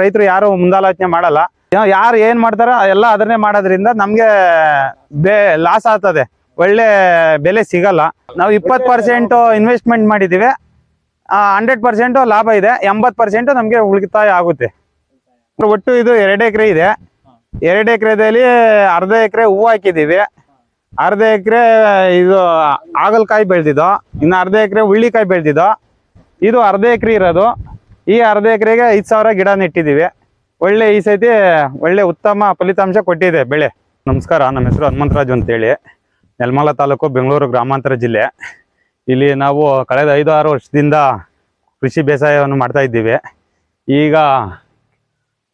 ರೈತರು ಯಾರು ಮುಂದಾಲೋಚನೆ ಮಾಡಲ್ಲ. ಯಾರು ಏನ್ ಮಾಡ್ತಾರ ಎಲ್ಲ ಅದನ್ನೇ ಮಾಡೋದ್ರಿಂದ ನಮ್ಗೆ ಲಾಸ್ ಆಗ್ತದೆ. ಒಳ್ಳೆ ಬೆಲೆ ಸಿಗಲ್ಲ. ನಾವು ಇಪ್ಪತ್ತು ಪರ್ಸೆಂಟ್ ಇನ್ವೆಸ್ಟ್ಮೆಂಟ್ ಮಾಡಿದೀವಿ ಹಂಡ್ರೆಡ್ ಪರ್ಸೆಂಟ್ ಲಾಭ ಇದೆ. ಎಂಬತ್ತು ಪರ್ಸೆಂಟ್ ನಮ್ಗೆ ಉಳಿತಾಯ ಆಗುತ್ತೆ. ಒಟ್ಟು ಇದು ಎರಡು ಎಕರೆ ಇದೆ. ಎರಡು ಎಕರೆದಲ್ಲಿ ಅರ್ಧ ಎಕರೆ ಹೂವು ಹಾಕಿದ್ದೀವಿ. ಅರ್ಧ ಎಕರೆ ಇದು ಆಗಲಕಾಯಿ ಬೆಳೆದಿದ್ದು. ಇನ್ನು ಅರ್ಧ ಎಕರೆ ಹುಳ್ಳಿಕಾಯಿ ಬೆಳೆದಿದ್ದು. ಇದು ಅರ್ಧ ಎಕರೆ ಇರೋದು. ಈ ಅರ್ಧ ಎಕರೆಗೆ ಐದು ಸಾವಿರ ಗಿಡ ನೆಟ್ಟಿದ್ದೀವಿ. ಒಳ್ಳೆ ಈ ಸತಿ ಒಳ್ಳೆ ಉತ್ತಮ ಫಲಿತಾಂಶ ಕೊಟ್ಟಿದೆ ಬೆಳೆ. ನಮಸ್ಕಾರ ನಮ್ಮ ಹೆಸರು ಹನುಮಂತರಾಜು ಅಂತೇಳಿ. ನೆಲಮಲ ತಾಲೂಕು ಬೆಂಗಳೂರು ಗ್ರಾಮಾಂತರ ಜಿಲ್ಲೆ. ಇಲ್ಲಿ ನಾವು ಕಳೆದ ಐದು ಆರು ವರ್ಷದಿಂದ ಕೃಷಿ ಬೇಸಾಯವನ್ನು ಮಾಡ್ತಾ ಇದ್ದೀವಿ. ಈಗ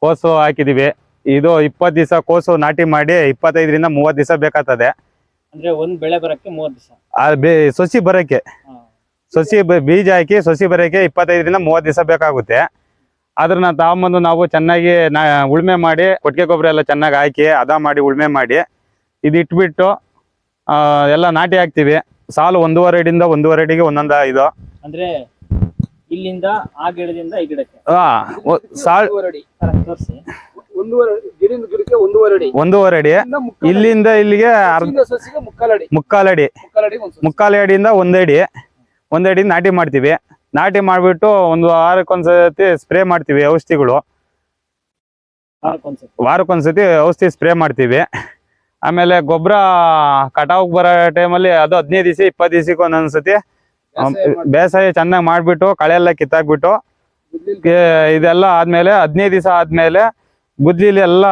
ಕೋಸು ಹಾಕಿದ್ದೀವಿ. ಇದು ಇಪ್ಪತ್ತು ದಿವಸ ಕೋಸು ನಾಟಿ ಮಾಡಿ ಇಪ್ಪತ್ತೈದರಿಂದ ಮೂವತ್ತು ದಿವಸ ಬೇಕಾಗ್ತದೆ. ಅಂದ್ರೆ ಒಂದು ಬೆಳೆ ಬರಕ್ಕೆ ಮೂವತ್ತು ದಿವಸ. ಸೊಸಿ ಬರೋಕ್ಕೆ. ಸೊಸಿ ಬೀಜ ಹಾಕಿ ಸಸಿ ಬರೋಕ್ಕೆ ಇಪ್ಪತ್ತೈದರಿಂದ ಮೂವತ್ತು ದಿವಸ ಬೇಕಾಗುತ್ತೆ. ಅದನ್ನ ತಗೊಂಬಂದು ನಾವು ಚೆನ್ನಾಗಿ ನಾ ಉಳುಮೆ ಮಾಡಿ ಕೊಟ್ಟಿಗೆ ಗೊಬ್ಬರ ಎಲ್ಲ ಚೆನ್ನಾಗಿ ಹಾಕಿ ಅದ ಮಾಡಿ ಉಳುಮೆ ಮಾಡಿ ಇದು ಇಟ್ಬಿಟ್ಟು ಎಲ್ಲ ನಾಟಿ ಹಾಕ್ತಿವಿ. ಸಾಲು ಒಂದೂವರೆ ಅಡಿಯಿಂದ ಒಂದೂವರೆ ಅಡಿಗೆ ಒಂದೊಂದ ಇದು. ಅಂದ್ರೆ ಇಲ್ಲಿಂದ ಆ ಗಿಡದಿಂದ ಈ ಗಿಡಕ್ಕೆ? ಸಾಲ್ ಒಂದೂವರೆ ಅಡಿ. ಇಲ್ಲಿಂದ ಇಲ್ಲಿಗೆ ಮುಕ್ಕಾಲಡಿ. ಮುಕ್ಕಾಲಡಿ. ಮುಕ್ಕಾಲಡಿ ಅಡಿಯಿಂದ ಒಂದಡಿ ಒಂದಡಿ ನಾಟಿ ಮಾಡ್ತೀವಿ. ನಾಟಿ ಮಾಡಿಬಿಟ್ಟು ಒಂದು ವಾರಕ್ಕೊಂದ್ಸತಿ ಸ್ಪ್ರೇ ಮಾಡ್ತೀವಿ ಔಷಧಿಗಳು. ವಾರಕ್ಕೊಂದ್ಸತಿ ಔಷಧಿ ಸ್ಪ್ರೇ ಮಾಡ್ತೀವಿ. ಆಮೇಲೆ ಗೊಬ್ಬರ ಕಟಾವ್ಗೆ ಬರೋ ಟೈಮಲ್ಲಿ ಅದು ಹದಿನೈದು ದಿವಸ ಇಪ್ಪತ್ತು ದಿವಸಕ್ಕೆ ಒಂದೊಂದ್ಸತಿ ಬೇಸಾಯ ಚೆನ್ನಾಗಿ ಮಾಡಿಬಿಟ್ಟು ಕಳೆ ಎಲ್ಲ ಕಿತ್ತಾಕ್ಬಿಟ್ಟು ಇದೆಲ್ಲ ಆದಮೇಲೆ ಹದಿನೈದು ದಿವಸ ಆದಮೇಲೆ ಗುದ್ಲಿಲಿ ಎಲ್ಲ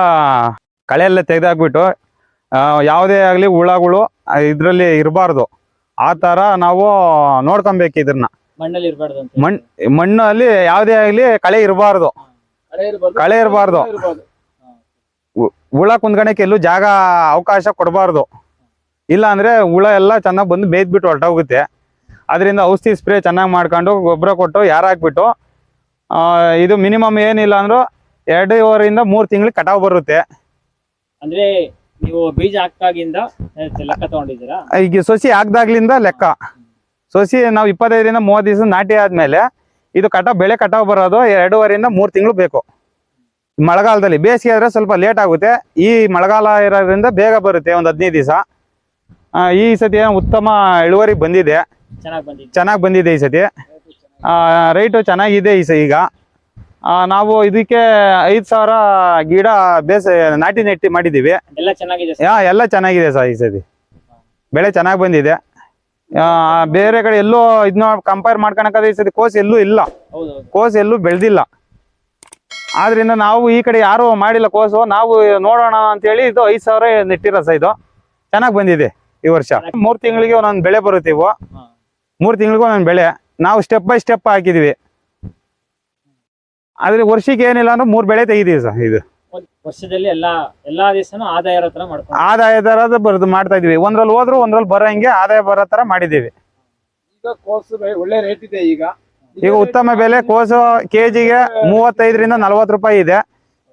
ಕಳೆ ಎಲ್ಲ ತೆಗೆದಾಕ್ಬಿಟ್ಟು ಯಾವುದೇ ಆಗಲಿ ಹುಳಗಳು ಇದರಲ್ಲಿ ಇರಬಾರ್ದು. ಆ ತರ ನಾವು ನೋಡ್ಕೊಬೇಕು ಇದನ್ನ ಮಣ್ಣಲ್ಲಿ ಇರಬಾರ್ದು ಅಂತ ಮಣ್ ಮಣ್ಣಲ್ಲಿ ಯಾವುದೇ ಆಗಲಿ ಕಳೆ ಇರಬಾರ್ದು. ಕಳೆ ಇರಬಾರ್ದು. ಕಳೆ ಇರ್ಬಾರ್ದು. ಇರ್ಬಾರ್ದು. ಹುಳ ಕುಂದ್ಕಣಕ್ಕೆ ಎಲ್ಲೂ ಜಾಗ ಅವಕಾಶ ಕೊಡಬಾರ್ದು. ಇಲ್ಲ ಅಂದ್ರೆ ಹುಳ ಎಲ್ಲ ಚೆನ್ನಾಗಿ ಬಂದು ಬೇಯ್ದ್ಬಿಟ್ಟು ಹೊರಟೋಗುತ್ತೆ. ಅದರಿಂದ ಔಷಧಿ ಸ್ಪ್ರೇ ಚೆನ್ನಾಗಿ ಮಾಡ್ಕೊಂಡು ಗೊಬ್ಬರ ಕೊಟ್ಟು ಯಾರು ಹಾಕ್ಬಿಟ್ಟು ಇದು ಮಿನಿಮಮ್ ಏನಿಲ್ಲ ಅಂದ್ರೂ ಎರಡೂವರೆಯಿಂದ ಮೂರು ತಿಂಗಳು ಕಟಾವ್ ಬರುತ್ತೆ. ಅಂದ್ರೆ ನೀವು ಬೀಜ ಹಾಕ್ದಾಗಿಂದ ಲೆಕ್ಕ ತಗೊಂಡಿದ್ದೀರಾ? ಈಗ ಸೊಸಿ ಹಾಕ್ದಾಗ್ಲಿಂದ ಲೆಕ್ಕ. ಸೊಸಿ ನಾವು ಇಪ್ಪತ್ತೈದರಿಂದ ಮೂವತ್ತು ದಿವಸ ನಾಟಿ ಆದ್ಮೇಲೆ ಇದು ಕಟಾವ್ ಬೆಳೆ ಕಟಾವ್ ಬರೋದು ಎರಡೂವರೆಯಿಂದ ಮೂರು ತಿಂಗಳು ಬೇಕು. ಮಳೆಗಾಲದಲ್ಲಿ ಬೇಸಿಗೆ ಆದರೆ ಸ್ವಲ್ಪ ಲೇಟ್ ಆಗುತ್ತೆ. ಈ ಮಳೆಗಾಲ ಇರೋದ್ರಿಂದ ಬೇಗ ಬರುತ್ತೆ ಒಂದು ಹದಿನೈದು ದಿವಸ. ಈ ಸತಿ ಉತ್ತಮ ಇಳುವರಿ ಬಂದಿದೆ. ಚೆನ್ನಾಗಿ ಬಂದಿದೆ. ಚೆನ್ನಾಗಿ ಬಂದಿದೆ ಈ ಸತಿ. ರೈಟು ಚೆನ್ನಾಗಿದೆ ಈ ಸ ಈಗ. ನಾವು ಇದಕ್ಕೆ ಐದ್ ಸಾವಿರ ಗಿಡ ಬೇಸ ನಾಟಿ ನೆಟ್ಟಿ ಮಾಡಿದೀವಿ ಎಲ್ಲ ಚೆನ್ನಾಗಿದೆ ಯಾ ಎಲ್ಲ ಚೆನ್ನಾಗಿದೆ ಸರ್ ಈ ಸತಿ. ಬೆಳೆ ಚೆನ್ನಾಗಿ ಬಂದಿದೆ. ಆ, ಬೇರೆ ಕಡೆ ಎಲ್ಲೂ ಇದನ್ನ ಕಂಪೇರ್ ಮಾಡ್ಕೊಳಕಾದ್ರೆ ಈ ಸತಿ ಕೋಸ್ ಎಲ್ಲೂ ಇಲ್ಲ. ಕೋಸ್ ಎಲ್ಲೂ ಬೆಳೆದಿಲ್ಲ. ಆದ್ರಿಂದ ನಾವು ಈ ಕಡೆ ಯಾರು ಮಾಡಿಲ್ಲ ಕೋಸು. ನಾವು ನೋಡೋಣ ಅಂತ ಹೇಳಿ ಇದು ಐದ್ ಸಾವಿರ ನೆಟ್ಟಿರೋ ಸರ್ ಇದು. ಚೆನ್ನಾಗಿ ಬಂದಿದೆ ಈ ವರ್ಷ. ಮೂರ್ ತಿಂಗಳಿಗೆ ಒಂದೊಂದು ಬೆಳೆ ಬರುತ್ತೆ ಇವು. ಮೂರು ತಿಂಗಳಿಗೂ ಒಂದೊಂದು ಬೆಳೆ. ನಾವು ಸ್ಟೆಪ್ ಬೈ ಸ್ಟೆಪ್ ಹಾಕಿದೀವಿ. ಆದ್ರೆ ವರ್ಷಕ್ಕೆ ಏನಿಲ್ಲ ಅಂದ್ರೆ ಮೂರ್ ಬೆಳೆ ತೆಗಿದೀವಿ ಸರ್ ಇದು. ವರ್ಷದಲ್ಲಿ ಎಲ್ಲಾ ಎಲ್ಲಾ ದಿವಸನೂ ಆದಾಯ ಇರೋ ತರ ಮಾಡ್ಕೊಂಡು ಆದಾಯ ದರದ ಬರೋದು ಮಾಡ್ತಾ ಇದೀವಿ ಒಂದ್ರಲ್ಲಿ ಹೋದ್ರು ಒಂದ್ರಲ್ಲಿ ಬರೋಂಗೆ ಆದಾಯ ಬರೋ ತರ ಮಾಡಿದೀವಿ ಈಗ ಕೋಸು ಒಳ್ಳೆ ರೇಟ್ ಇದೆ ಈಗ. ಈಗ ಉತ್ತಮ ಬೆಲೆ ಕೋಸು ಕೆಜಿಗೆ ಮೂವತ್ತೈದರಿಂದ ನಲವತ್ತು ರೂಪಾಯಿ ಇದೆ.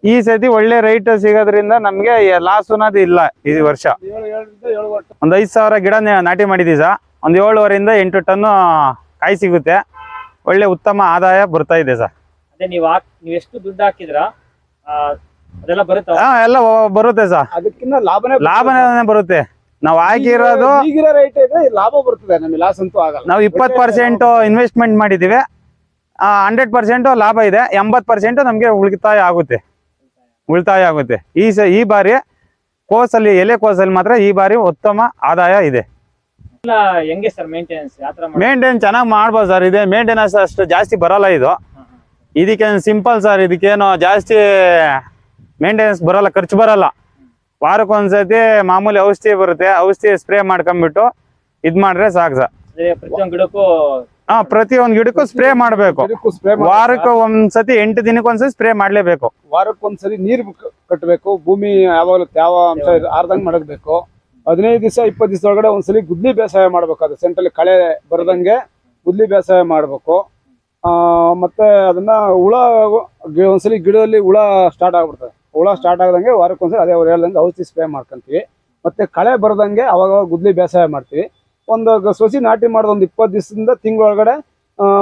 ಈ ಸತಿ ಒಳ್ಳೆ ರೈಟ್ ಸಿಗೋದ್ರಿಂದ ನಮ್ಗೆ ಲಾಸ್ ಅನ್ನೋದು ಇಲ್ಲ ಈ ವರ್ಷ. ಒಂದ್ ಐದ್ ಸಾವಿರ ಗಿಡ ನೆ- ನಾಟಿ ಮಾಡಿದೀವಿ ಸರ್. ಒಂದ್ ಏಳುವರೆಯಿಂದ ಎಂಟು ಟನ್ ಕಾಯಿ ಸಿಗುತ್ತೆ. ಒಳ್ಳೆ ಉತ್ತಮ ಆದಾಯ ಬರ್ತಾ ಇದೆ ಸರ್. ಅದೇ ನೀವು ಹಾಕ್ ನೀವು ಎಷ್ಟು ದುಡ್ಡು ಹಾಕಿದ್ರ ಅದೆಲ್ಲ ಬರುತ್ತಾ? ಹಾ ಎಲ್ಲ ಬರುತ್ತೆ ಸರ್ ಅದಕ್ಕಿಂತ ಲಾಭನೇ ಲಾಭನೇ ಬರುತ್ತೆ. ನಾವು ಹಾಕಿರೋದು ಈಗಿರೋ ರೇಟ್ ಇದ್ರೆ ಲಾಭ ಬರ್ತದೆ ನಮಗೆ ಲಾಸ್ ಅಂತೂ ಆಗಲ್ಲ. ನಾವು ಇಪ್ಪತ್ತು ಪರ್ಸೆಂಟ್ ಇನ್ವೆಸ್ಟ್ಮೆಂಟ್ ಮಾಡಿದ್ದೀವಿ ಹಂಡ್ರೆಡ್ ಪರ್ಸೆಂಟ್ ಲಾಭ ಇದೆ. ಎಂಬತ್ತು ಪರ್ಸೆಂಟ್ ನಮಗೆ ಉಳಿತಾಯ ಆಗುತ್ತೆ. ಉಳಿತಾಯ ಆಗುತ್ತೆ. ಈ ಸ ಈ ಬಾರಿ ಕೋಸಲ್ಲಿ ಎಲೆ ಕೋಸಲ್ಲಿ ಮಾತ್ರ ಈ ಬಾರಿ ಉತ್ತಮ ಆದಾಯ ಇದೆ. ಮೇಂಟೆನ್ಸ್ ಹೆಂಗೆ ಸರ್ ಮೇಂಟೆನೆನ್ಸ್ ಚೆನ್ನಾಗಿ ಮಾಡ್ಬೋದು ಸರ್ ಇದೆ. ಮೇಂಟೆನೆನ್ಸ್ ಅಷ್ಟು ಜಾಸ್ತಿ ಬರಲ್ಲ ಇದು. ಇದಕ್ಕೆ ಸಿಂಪಲ್ ಸರ್ ಇದಕ್ಕೇನು ಜಾಸ್ತಿ ಮೇಂಟೆನೆನ್ಸ್ ಬರಲ್ಲ ಖರ್ಚು ಬರಲ್ಲ. ವಾರಕ್ಕೊಂದ್ಸತಿ ಮಾಮೂಲಿ ಔಷಧಿ ಬರುತ್ತೆ ಔಷಧಿ ಸ್ಪ್ರೇ ಮಾಡ್ಕೊಂಡ್ಬಿಟ್ಟು ಇದ್ ಮಾಡ್ರೆ ಸಾಕು ಸರ್ ಅಂದ್ರೆ ಪ್ರತಿಯೊಂದು ಗಿಡಕ್ಕೂ ಹಾ ಪ್ರತಿ ಒಂದ್ ಗಿಡಕ್ಕೂ ಸ್ಪ್ರೇ ಮಾಡ್ಬೇಕು. ಗಿಡಕ್ಕೂ ಸ್ಪ್ರೇ ವಾರಕ್ಕೆ ಒಂದ್ಸತಿ ಎಂಟು ದಿನಕ್ಕೆ ಒಂದ್ಸತಿ ಸ್ಪ್ರೇ ಮಾಡ್ಲೇಬೇಕು. ವಾರಕ್ಕೊಂದ್ಸರಿ ನೀರ್ ಕಟ್ಟಬೇಕು ಭೂಮಿ ಯಾವಾಗಲೂ ಯಾವ ಅಂಶ ಆರ್ದಂಗ್ ಮಾಡಬೇಕು ಹದಿನೈದು ದಿವಸ ಇಪ್ಪತ್ತು ದಿವಸ ಒಳಗಡೆ ಒಂದ್ಸಲಿ ಗುದ್ಲಿ ಬೇಸಾಯ ಮಾಡ್ಬೇಕು ಅದು ಸೆಂಟ್ರಲ್ಲಿ ಕಳೆ ಬರದಂಗೆ ಗುದ್ಲಿ ಬೇಸಾಯ ಮಾಡ್ಬೇಕು. ಮತ್ತೆ ಅದನ್ನ ಹುಳ ಒಂದ್ಸಲಿ ಗಿಡದಲ್ಲಿ ಹುಳ ಸ್ಟಾರ್ಟ್ ಆಗ್ಬಿಡ್ತದೆ. ಹುಳ ಸ್ಟಾರ್ಟ್ ಆಗದಂಗೆ ವಾರಕ್ಕೊಂದ್ಸಲಿ ಅದೇ ಅವ್ರು ಹೇಳ್ದಂಗೆ ಔಷಧಿ ಸ್ಪ್ರೇ ಮಾಡ್ಕೊಂತೀವಿ. ಮತ್ತೆ ಕಳೆ ಬರದಂಗೆ ಅವಾಗ ಗುದ್ಲಿ ಬೇಸಾಯ ಮಾಡ್ತೀವಿ. ಒಂದು ಸೊಸಿ ನಾಟಿ ಮಾಡಿದ ಒಂದು ಇಪ್ಪತ್ತು ದಿವಸದಿಂದ ತಿಂಗಳೊಳಗಡೆ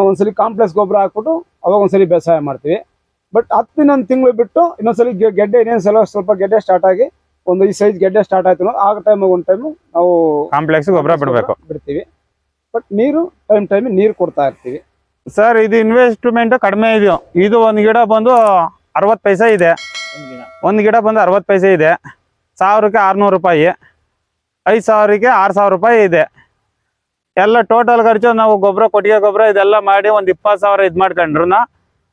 ಒಂದ್ಸಲಿ ಕಾಂಪ್ಲೆಕ್ಸ್ ಗೊಬ್ಬರ ಹಾಕ್ಬಿಟ್ಟು ಅವಾಗ ಒಂದ್ಸಲಿ ಬೇಸಾಯ ಮಾಡ್ತೀವಿ. ಬಟ್ ಹತ್ತು ಇನ್ನೊಂದು ತಿಂಗಳು ಬಿಟ್ಟು ಇನ್ನೊಂದ್ಸಲಿ ಗೆಡ್ಡೆ ಇನ್ನೊಂದು ಸಲ ಸ್ವಲ್ಪ ಗೆಡ್ಡೆ ಸ್ಟಾರ್ಟ್ ಆಗಿ ಒಂದು ಈ ಸೈಜ್ ಗೆಡ್ಡೆ ಸ್ಟಾರ್ಟ್ ಆಯ್ತು ಆ ಆಗ ಟೈಮ್ ಒಂದು ಟೈಮ್ ನಾವು ಕಾಂಪ್ಲೆಕ್ಸ್ ಗೊಬ್ಬರ ಬಿಡಬೇಕು. ಬಿಡ್ತೀವಿ. ಬಟ್ ನೀರು ಟೈಮ್ ಟೈಮ್ ನೀರು ಕೊಡ್ತಾ ಇರ್ತೀವಿ. ಸರ್ ಇದು ಇನ್ವೆಸ್ಟ್ಮೆಂಟ್ ಕಡಿಮೆ ಇದೆಯೋ? ಇದು ಒಂದು ಗಿಡ ಬಂದು ಅರವತ್ತು ಪೈಸೆ ಇದೆ. ಒಂದ್ ಗಿಡ. ಒಂದು ಗಿಡ ಬಂದು ಅರವತ್ತು ಪೈಸೆ ಇದೆ. ಸಾವಿರಕ್ಕೆ ಆರುನೂರು ರೂಪಾಯಿ. ಐದು ಸಾವಿರಕ್ಕೆ ಆರು ಸಾವಿರ ರೂಪಾಯಿ ಇದೆ. ಎಲ್ಲ ಟೋಟಲ್ ಖರ್ಚು ನಾವು ಗೊಬ್ಬರ ಕೊಟ್ಟಿಗೆ ಗೊಬ್ಬರ ಇದೆಲ್ಲ ಮಾಡಿ ಒಂದು ಇಪ್ಪತ್ತು ಸಾವಿರ ಇದು ಮಾಡ್ಕೊಂಡ್ರು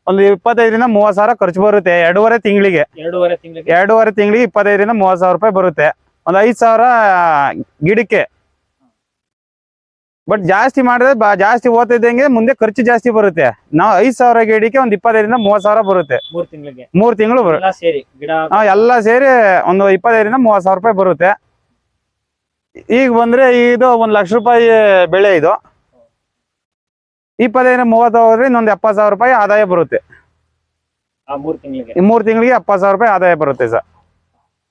ಒಂದು ಇಪ್ಪತ್ತೈದರಿಂದ ಮೂವತ್ತು ಸಾವಿರ ಖರ್ಚು ಬರುತ್ತೆ ಎರಡೂವರೆ ತಿಂಗಳಿಗೆ. ಎರಡೂವರೆ ತಿಂಗಳಿಗೆ. ಎರಡೂವರೆ ತಿಂಗಳಿಗೆ ಇಪ್ಪತ್ತೈದರಿಂದ ಮೂವತ್ತು ಸಾವಿರ ರೂಪಾಯಿ ಬರುತ್ತೆ. ಒಂದು ಐದು ಸಾವಿರ ಗಿಡಕ್ಕೆ. ಬಟ್ ಜಾಸ್ತಿ ಮಾಡಿದ್ರೆ ಬಾ ಜಾಸ್ತಿ ಓದ್ತಿದ್ದಂಗೆ ಮುಂದೆ ಖರ್ಚು ಜಾಸ್ತಿ ಬರುತ್ತೆ. ನಾವು ಐದ್ ಸಾವಿರ ಗಿಡಕ್ಕೆ ಒಂದ್ ಇಪ್ಪತ್ತೈದರಿಂದ ಮೂವತ್ ಸಾವಿರ ಬರುತ್ತೆ. ಮೂರ್ ತಿಂಗಳಿಗೆ. ಮೂರು ತಿಂಗಳು ಬರುತ್ತೆ ಎಲ್ಲ ಸೇರಿ ಒಂದು ಇಪ್ಪತ್ತೈದರಿಂದ ಮೂವತ್ ಸಾವಿರ ರೂಪಾಯಿ ಬರುತ್ತೆ. ಈಗ ಬಂದ್ರೆ ಇದು ಒಂದ್ ಲಕ್ಷ ರೂಪಾಯಿ ಬೆಳೆ ಇದು. ಇಪ್ಪತ್ತೈದರಿಂದ ಮೂವತ್ತು ಹೋದ್ರೆ ಇನ್ನೊಂದು ಎಪ್ಪತ್ತು ಸಾವಿರ ರೂಪಾಯಿ ಆದಾಯ ಬರುತ್ತೆ. ಮೂರು ತಿಂಗಳಿಗೆ ಎಪ್ಪತ್ತು ಸಾವಿರ ರೂಪಾಯಿ ಆದಾಯ ಬರುತ್ತೆ ಸರ್.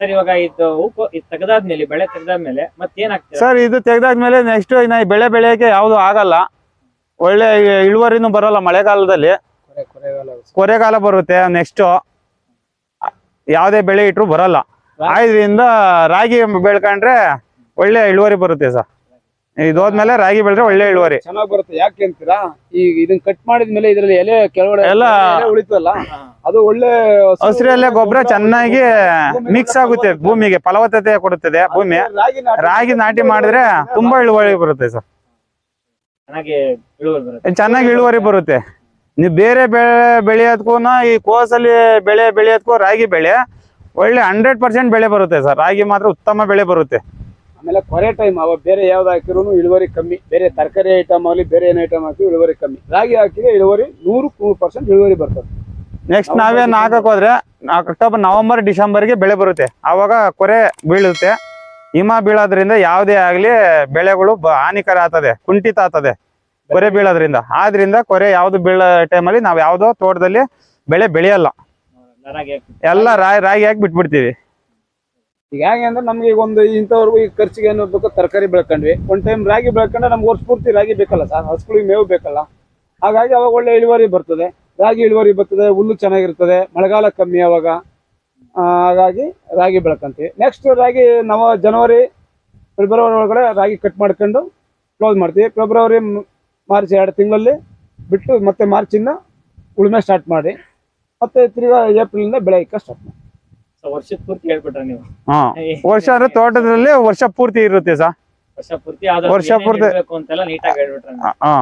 ಸರ್ ಇವಾಗ ಇದು ಹೂವು ಇದು ತೆಗೆದಾದ್ಮೇಲೆ ಬೆಳೆ ತೆಗೆದಾದ್ಮೇಲೆ ಮತ್ತೇನಾಗ್ತದೆ ಸರ್ ಇದು ತೆಗೆದಾದ್ಮೇಲೆ ನೆಕ್ಸ್ಟ್ ಇನ್ನ ಈ ಬೆಳೆ ಬೆಳೆಯಕ್ಕೆ ಯಾವುದು ಆಗಲ್ಲ. ಒಳ್ಳೆ ಇಳುವರಿನೂ ಬರಲ್ಲ ಮಳೆಗಾಲದಲ್ಲಿ. ಕೊರೆ ಕೊರೆಗಾಲ ಕೊರೆಗಾಲ ಬರುತ್ತೆ ನೆಕ್ಸ್ಟ್ ಯಾವುದೇ ಬೆಳೆ ಇಟ್ರು ಬರಲ್ಲ. ಆದ್ರಿಂದ ರಾಗಿ ಬೆಳ್ಕೊಂಡ್ರೆ ಒಳ್ಳೆ ಇಳುವರಿ ಬರುತ್ತೆ ಸರ್. ಇದು ಹೋದ್ಮೇಲೆ ರಾಗಿ ಬೆಳೆದ್ರೆ ಒಳ್ಳೆ ಇಳುವರಿ. ಚೆನ್ನಾಗಿ ಬರುತ್ತೆ. ಯಾಕೆ ಅಂತೀರಾ? ಈಗ ಇದನ್ನ ಕಟ್ ಮಾಡಿದ್ಮೇಲೆ ಇದ್ರಲ್ಲಿ ಎಲೆ ಕೆಳಗಡೆ ಎಲ್ಲ- ಉಳಿತಲ್ಲ ಅದು ಒಳ್ಳೆ ಹಸಿರು ಹಸಿರೆಲೆ ಗೊಬ್ಬರ ಚೆನ್ನಾಗಿ ಮಿಕ್ಸ್ ಆಗುತ್ತೆ ಭೂಮಿಗೆ ಫಲವತ್ತತೆ ಕೊಡುತ್ತದೆ ಭೂಮಿ. ರಾಗಿ ನಾಟಿ ಮಾಡಿದ್ರೆ ತುಂಬಾ ಇಳುವರಿ ಬರುತ್ತೆ ಸರ್. ಚೆನ್ನಾಗಿ ಇಳುವರಿ ಬರುತ್ತೆ. ಚೆನ್ನಾಗಿ ಇಳುವರಿ ಬರುತ್ತೆ. ನೀವು ಬೇರೆ ಬೆಳೆ ಬೆಳೆಯೋದಕ್ಕೂ ಈ ಕೋಸಲ್ಲಿ ಬೆಳೆ ಬೆಳೆಯೋದಕ್ಕೂ ರಾಗಿ ಬೆಳೆ ಒಳ್ಳೆ ಹಂಡ್ರೆಡ್ ಪರ್ಸೆಂಟ್ ಬೆಳೆ ಬರುತ್ತೆ ಸರ್. ರಾಗಿ ಮಾತ್ರ ಉತ್ತಮ ಬೆಳೆ ಬರುತ್ತೆ. ಆಮೇಲೆ ಕೊರೆ ಟೈಮ್ ಅವ ಬೇರೆ ಯಾವ್ದು ಹಾಕಿದ್ರು ಇಳುವರಿ ಕಮ್ಮಿ. ಬೇರೆ ತರಕಾರಿ ಐಟಮ್ ಆಗಲಿ ಬೇರೆ ಏನು ಐಟಮ್ ಹಾಕಿ ಇಳುವರಿ ಕಮ್ಮಿ. ರಾಗಿ ಹಾಕಿದ್ರೆ ಇಳುವರಿ ನೂರು ನೂರು ಪರ್ಸೆಂಟ್ ಇಳುವರಿ ಬರ್ತದೆ. ನೆಕ್ಸ್ಟ್ ನಾವೇನು ಹಾಕಕ್ ಹೋದ್ರೆ ಅಕ್ಟೋಬರ್ ನವೆಂಬರ್ ಡಿಸೆಂಬರ್ಗೆ ಬೆಳೆ ಬರುತ್ತೆ. ಆವಾಗ ಕೊರೆ ಬೀಳುತ್ತೆ. ಹಿಮ ಬೀಳೋದ್ರಿಂದ ಯಾವುದೇ ಆಗಲಿ ಬೆಳೆಗಳು ಹಾನಿಕರ ಆಗ್ತದೆ ಕುಂಠಿತ ಆಗ್ತದೆ ಕೊರೆ ಬೀಳೋದ್ರಿಂದ. ಆದ್ರಿಂದ ಕೊರೆ ಯಾವ್ದು ಬೀಳೋ ಟೈಮಲ್ಲಿ ನಾವು ಯಾವುದೋ ತೋಟದಲ್ಲಿ ಬೆಳೆ ಬೆಳೆಯಲ್ಲ. ಎಲ್ಲ ರಾಗಿ ರಾಗಿ ಹಾಕಿ ಬಿಟ್ಬಿಡ್ತೀವಿ. ಈಗ ಹೇಗೆ ಅಂದ್ರೆ ನಮ್ಗೆ ಈಗ ಒಂದು ಇಂಥವ್ರಿಗೂ ಈಗ ಖರ್ಚಿಗೆ ಏನು ತರಕಾರಿ ಬೆಳ್ಕೊಂಡ್ವಿ. ಒಂದ್ ಟೈಮ್ ರಾಗಿ ಬೆಳ್ಕೊಂಡ್ರೆ ನಮ್ಗೆ ವರ್ಷ ಪೂರ್ತಿ ರಾಗಿ ಬೇಕಲ್ಲ ಸರ್, ಹಸುಗಳಿಗೆ ಮೇವು ಬೇಕಲ್ಲ. ಹಾಗಾಗಿ ಅವಾಗ ಒಳ್ಳೆ ಇಳುವರಿ ಬರ್ತದೆ. ರಾಗಿ ಇಳುವರಿ ಬರ್ತದೆ, ಹುಲ್ಲು ಚೆನ್ನಾಗಿರ್ತದೆ, ಮಳೆಗಾಲ ಕಮ್ಮಿ ಅವಾಗ. ಹಾಗಾಗಿ ರಾಗಿ ಬೆಳ್ಕೊಂತೀವಿ. ನೆಕ್ಸ್ಟ್ ರಾಗಿ ನವ ಜನವರಿ ಫೆಬ್ರವರಿ ಒಳಗಡೆ ರಾಗಿ ಕಟ್ ಮಾಡ್ಕೊಂಡು ಕ್ಲೋಸ್ ಮಾಡ್ತೀವಿ. ಫೆಬ್ರವರಿ ಮಾರ್ಚ್ ಎರಡು ತಿಂಗಳಲ್ಲಿ ಬಿಟ್ಟು ಮತ್ತೆ ಮಾರ್ಚಿಂದ ಉಳುಮೆ ಸ್ಟಾರ್ಟ್ ಮಾಡಿ, ಮತ್ತೆ ತಿರ್ಗಾ ಏಪ್ರಿಲಿಂದ ಬೆಳೆ ಇಕ್ಕ ಸ್ಟಾರ್ಟ್ ಮಾಡಿ ವರ್ಷದ ಪೂರ್ತಿ ಹೇಳ್ಬಿಟ್ರ ನೀವು. ಹಾ. ವರ್ಷ ಅಂದ್ರೆ ತೋಟದಲ್ಲಿ ವರ್ಷ ಪೂರ್ತಿ ಇರುತ್ತೆ ಸರ್ ವರ್ಷ ಪೂರ್ತಿ ವರ್ಷ ಪೂರ್ತಿ- ಅಂತೆಲ್ಲ ನೀಟಾಗಿ ಹೇಳ್ಬಿಟ್ರೆ. ಹಾ.